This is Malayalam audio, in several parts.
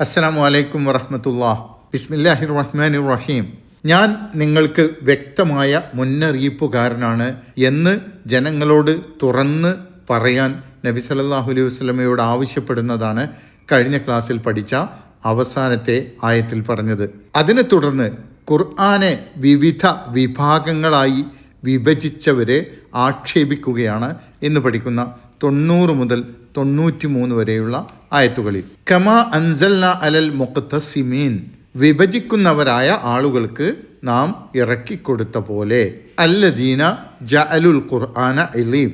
അസ്സലാമു അലൈക്കും വറഹമത്തുല്ലാ ബിസ്മില്ലാഹിർ റഹ്മാൻ റഹീം ഞാൻ നിങ്ങൾക്ക് വ്യക്തമായ മുന്നറിയിപ്പുകാരനാണ് എന്ന് ജനങ്ങളോട് തുറന്ന് പറയാൻ നബി സല്ലല്ലാഹു അലൈഹി വസ്ലമയോട് ആവശ്യപ്പെടുന്നതാണ് കഴിഞ്ഞ ക്ലാസ്സിൽ പഠിച്ച അവസാനത്തെ ആയത്തിൽ പറഞ്ഞത്. അതിനെ തുടർന്ന് ഖുർആനെ വിവിധ വിഭാഗങ്ങളായി വിഭജിച്ചവരെ ആക്ഷേപിക്കുകയാണ് എന്ന് പഠിക്കുന്ന തൊണ്ണൂറ് മുതൽ തൊണ്ണൂറ്റി മൂന്ന് വരെയുള്ള ആയത്തുകളിൽ. കമ അൻസൽന അലൽ മുഖത്തസിമീൻ വിഭജിക്കുന്നവരായ ആളുകൾക്ക് നാം ഇറക്കിക്കൊടുത്ത പോലെ. അല്ലദീന ജഅലുൽ ഖുർആന ഇലീം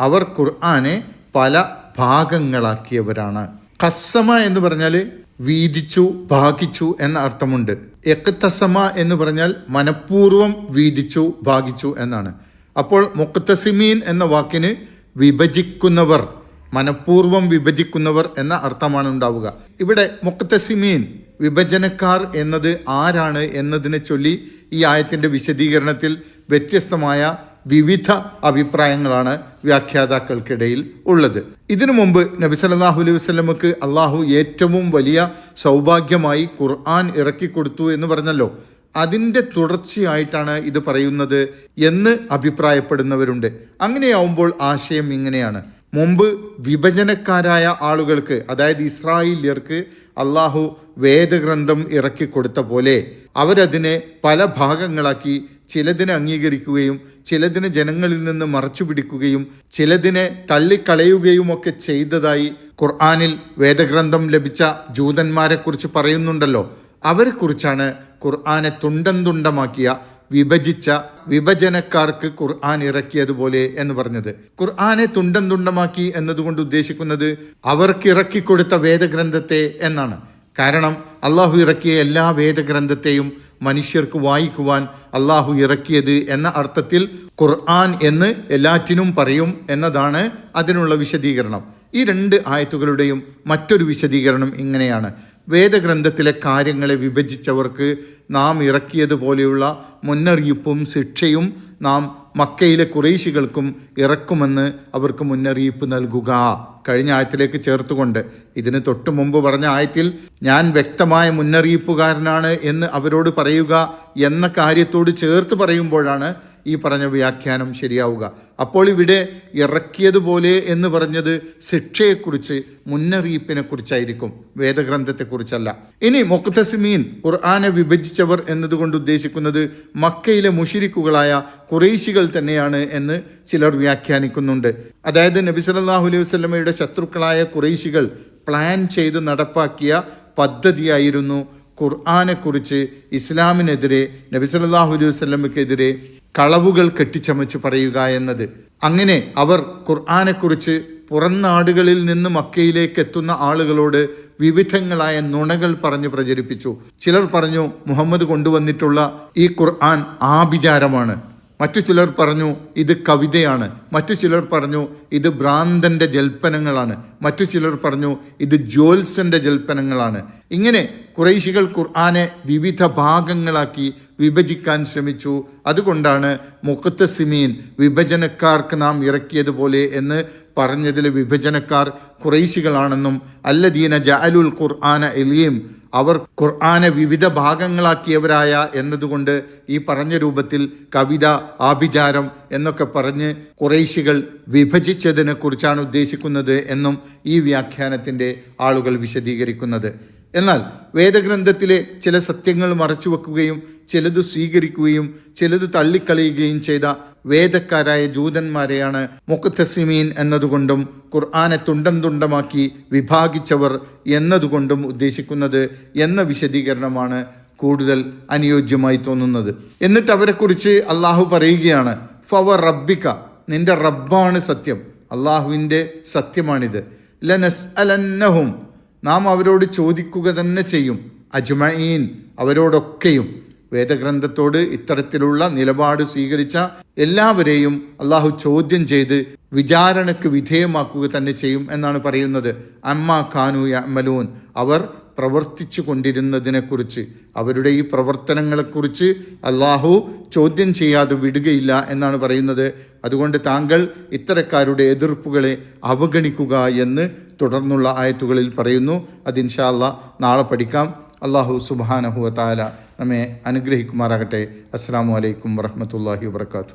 അവർ ഖുർആനെ പല ഭാഗങ്ങളാക്കിയവരാണ്. കസ്സമ എന്ന് പറഞ്ഞാൽ വീതിച്ചു ഭാഗിച്ചു എന്ന അർത്ഥമുണ്ട്. എക്തസമ എന്ന് പറഞ്ഞാൽ മനഃപൂർവം വീതിച്ചു ഭാഗിച്ചു എന്നാണ്. അപ്പോൾ മുക്തസിമീൻ എന്ന വാക്കിന് വിഭജിക്കുന്നവർ മനഃപൂർവം വിഭജിക്കുന്നവർ എന്ന അർത്ഥമാണ് ഉണ്ടാവുക. ഇവിടെ മുക്തസിമീൻ വിഭജനക്കാർ എന്നത് ആരാണ് എന്നതിനെ ചൊല്ലി ഈ ആയത്തിന്റെ വിശദീകരണത്തിൽ വ്യത്യസ്തമായ വിവിധ അഭിപ്രായങ്ങളാണ് വ്യാഖ്യാതാക്കൾക്കിടയിൽ ഉള്ളത്. ഇതിനു മുമ്പ് നബി സല്ലല്ലാഹു അലൈഹി വസല്ലമക്ക് അള്ളാഹു ഏറ്റവും വലിയ സൗഭാഗ്യമായി ഖുർആൻ ഇറക്കിക്കൊടുത്തു എന്ന് പറഞ്ഞല്ലോ. അതിന്റെ തുടർച്ചയായിട്ടാണ് ഇത് പറയുന്നത് എന്ന് അഭിപ്രായപ്പെടുന്നവരുണ്ട്. അങ്ങനെയാവുമ്പോൾ ആശയം ഇങ്ങനെയാണ്. മുമ്പ് വിഭജനക്കാരായ ആളുകൾക്ക് അതായത് ഇസ്രായേലിയർക്ക് അള്ളാഹു വേദഗ്രന്ഥം ഇറക്കി കൊടുത്ത പോലെ അവരതിനെ പല ഭാഗങ്ങളാക്കി ചിലതിനെ അംഗീകരിക്കുകയും ചിലതിനെ ജനങ്ങളിൽ നിന്ന് മറച്ചു പിടിക്കുകയും ചിലതിനെ തള്ളിക്കളയുകയും ഒക്കെ ചെയ്തതായി ഖുർആാനിൽ വേദഗ്രന്ഥം ലഭിച്ച ജൂതന്മാരെക്കുറിച്ച് പറയുന്നുണ്ടല്ലോ. അവരെക്കുറിച്ചാണ് ഖുർആാനെ തുണ്ടം തുണ്ടമാക്കിയ വിഭജിച്ച വിഭജനക്കാർക്ക് ഖുർആൻ ഇറക്കിയതുപോലെ എന്ന് പറഞ്ഞത്. ഖുർആനെ തുണ്ടം തുണ്ടമാക്കി എന്നതുകൊണ്ട് ഉദ്ദേശിക്കുന്നത് അവർക്ക് ഇറക്കിക്കൊടുത്ത വേദഗ്രന്ഥത്തെ എന്നാണ്. കാരണം അള്ളാഹു ഇറക്കിയ എല്ലാ വേദഗ്രന്ഥത്തെയും മനുഷ്യർക്ക് വായിക്കുവാൻ അള്ളാഹു ഇറക്കിയത് എന്ന അർത്ഥത്തിൽ ഖുർആൻ എന്ന് എല്ലാറ്റിനും പറയും എന്നതാണ് അതിനുള്ള വിശദീകരണം. ഈ രണ്ട് ആയത്തുകളുടെയും മറ്റൊരു വിശദീകരണം ഇങ്ങനെയാണ്. വേദഗ്രന്ഥത്തിലെ കാര്യങ്ങളെ വിഭജിച്ചവർക്ക് നാം ഇറക്കിയതുപോലെയുള്ള മുന്നറിയിപ്പും ശിക്ഷയും നാം മക്കയിലെ കുറേശികൾക്കും ഇറക്കുമെന്ന് അവർക്ക് മുന്നറിയിപ്പ് നൽകുക. കഴിഞ്ഞ ആയത്തിലേക്ക് ചേർത്തുകൊണ്ട് ഇതിന് തൊട്ടു മുമ്പ് പറഞ്ഞ ആയത്തിൽ ഞാൻ വ്യക്തമായ മുന്നറിയിപ്പുകാരനാണ് എന്ന് അവരോട് പറയുക എന്ന കാര്യത്തോട് ചേർത്ത് പറയുമ്പോഴാണ് ഈ പറഞ്ഞ വ്യാഖ്യാനം ശരിയാവുക. അപ്പോൾ ഇവിടെ ഇറക്കിയതുപോലെ എന്ന് പറഞ്ഞത് ശിക്ഷയെക്കുറിച്ച് മുന്നറിയിപ്പിനെ കുറിച്ചായിരിക്കും വേദഗ്രന്ഥത്തെക്കുറിച്ചല്ല. ഇനി മൊക്തസിമീൻ ഖുർആാനെ വിഭജിച്ചവർ എന്നതുകൊണ്ട് ഉദ്ദേശിക്കുന്നത് മക്കയിലെ മുഷിരിക്കുകളായ കുറേശികൾ തന്നെയാണ് എന്ന് ചിലർ വ്യാഖ്യാനിക്കുന്നുണ്ട്. അതായത് നബി സല്ലല്ലാഹു അലൈഹി വസ്ലമയുടെ ശത്രുക്കളായ കുറേശികൾ പ്ലാൻ ചെയ്ത് നടപ്പാക്കിയ പദ്ധതിയായിരുന്നു ഖുർആാനെക്കുറിച്ച് ഇസ്ലാമിനെതിരെ നബി സല്ലല്ലാഹു അലൈഹി വസല്ലമയ്ക്കെതിരെ കളവുകൾ കെട്ടിച്ചമച്ച് പറയുക എന്നത്. അങ്ങനെ അവർ ഖുർആാനെക്കുറിച്ച് പുറം നാടുകളിൽ നിന്ന് മക്കയിലേക്ക് എത്തുന്ന ആളുകളോട് വിവിധങ്ങളായ നുണകൾ പറഞ്ഞു പ്രചരിപ്പിച്ചു. ചിലർ പറഞ്ഞു മുഹമ്മദ് കൊണ്ടുവന്നിട്ടുള്ള ഈ ഖുർആൻ ആഭിചാരമാണ്. മറ്റു ചിലർ പറഞ്ഞു ഇത് കവിതയാണ്. മറ്റു ചിലർ പറഞ്ഞു ഇത് ഭ്രാന്തന്റെ ജൽപ്പനങ്ങളാണ്. മറ്റു ചിലർ പറഞ്ഞു ഇത് ജോൽസന്റെ ജൽപ്പനങ്ങളാണ്. ഇങ്ങനെ കുറേശികൾ ഖുർആനെ വിവിധ ഭാഗങ്ങളാക്കി വിഭജിക്കാൻ ശ്രമിച്ചു. അതുകൊണ്ടാണ് മുഖത്ത് സിമീൻ വിഭജനക്കാർക്ക് നാം ഇറക്കിയതുപോലെ എന്ന് പറഞ്ഞതിലെ വിഭജനക്കാർ കുറൈശികളാണെന്നും അല്ലദീന ജഅലുൽ ഖുർആന എലിയും അവർ ഖുർആനെ വിവിധ ഭാഗങ്ങളാക്കിയവരായ എന്നതുകൊണ്ട് ഈ പറഞ്ഞ രൂപത്തിൽ കവിത ആഭിചാരം എന്നൊക്കെ പറഞ്ഞ് കുറേശികൾ വിഭജിച്ചതിനെ കുറിച്ചാണ് ഉദ്ദേശിക്കുന്നത് എന്നും ഈ വ്യാഖ്യാനത്തിന്റെ ആളുകൾ വിശദീകരിക്കുന്നത്. എന്നാൽ വേദഗ്രന്ഥത്തിലെ ചില സത്യങ്ങൾ മറച്ചു വെക്കുകയും ചിലത് സ്വീകരിക്കുകയും ചിലത് തള്ളിക്കളയുകയും ചെയ്ത വേദക്കാരായ ജൂതന്മാരെയാണ് മുഖത്തസിമീൻ എന്നതുകൊണ്ടും ഖുർആാനെ തുണ്ടം തുണ്ടമാക്കി വിഭാഗിച്ചവർ എന്നതുകൊണ്ടും ഉദ്ദേശിക്കുന്നത് എന്ന വിശദീകരണമാണ് കൂടുതൽ അനുയോജ്യമായി തോന്നുന്നത്. എന്നിട്ട് അവരെക്കുറിച്ച് അള്ളാഹു പറയുകയാണ് ഫവ റബ്ബിക്ക നിന്റെ റബ്ബാണ് സത്യം. അള്ളാഹുവിന്റെ സത്യമാണിത്. ലനസ് അലന്നഹും നാം അവരോട് ചോദിക്കുക തന്നെ ചെയ്യും. അജ്മഈൻ അവരോടൊക്കെയും. വേദഗ്രന്ഥത്തോട് ഇത്തരത്തിലുള്ള നിലപാട് സ്വീകരിച്ച എല്ലാവരെയും അള്ളാഹു ചോദ്യം ചെയ്ത് വിചാരണയ്ക്ക് വിധേയമാക്കുക തന്നെ ചെയ്യും എന്നാണ് പറയുന്നത്. അമ്മ ഖാനു യമലൂൻ അവർ പ്രവർത്തിച്ചു കൊണ്ടിരുന്നതിനെക്കുറിച്ച് അവരുടെ ഈ പ്രവർത്തനങ്ങളെക്കുറിച്ച് അള്ളാഹു ചോദ്യം ചെയ്യാതെ വിടുകയില്ല എന്നാണ് പറയുന്നത്. അതുകൊണ്ട് താങ്കൾ ഇത്തരക്കാരുടെ എതിർപ്പുകളെ അവഗണിക്കുക എന്ന് തുടർന്നുള്ള ആയത്തുകളിൽ പറയുന്നു. അത് ഇൻഷാ അല്ലാ നാളെ പഠിക്കാം. അള്ളാഹു സുബാനഹുവ താല നമ്മെ അനുഗ്രഹിക്കുമാറാകട്ടെ. അസ്സാം വലൈക്കും വറഹമത്തല്ലാഹി വാത്തു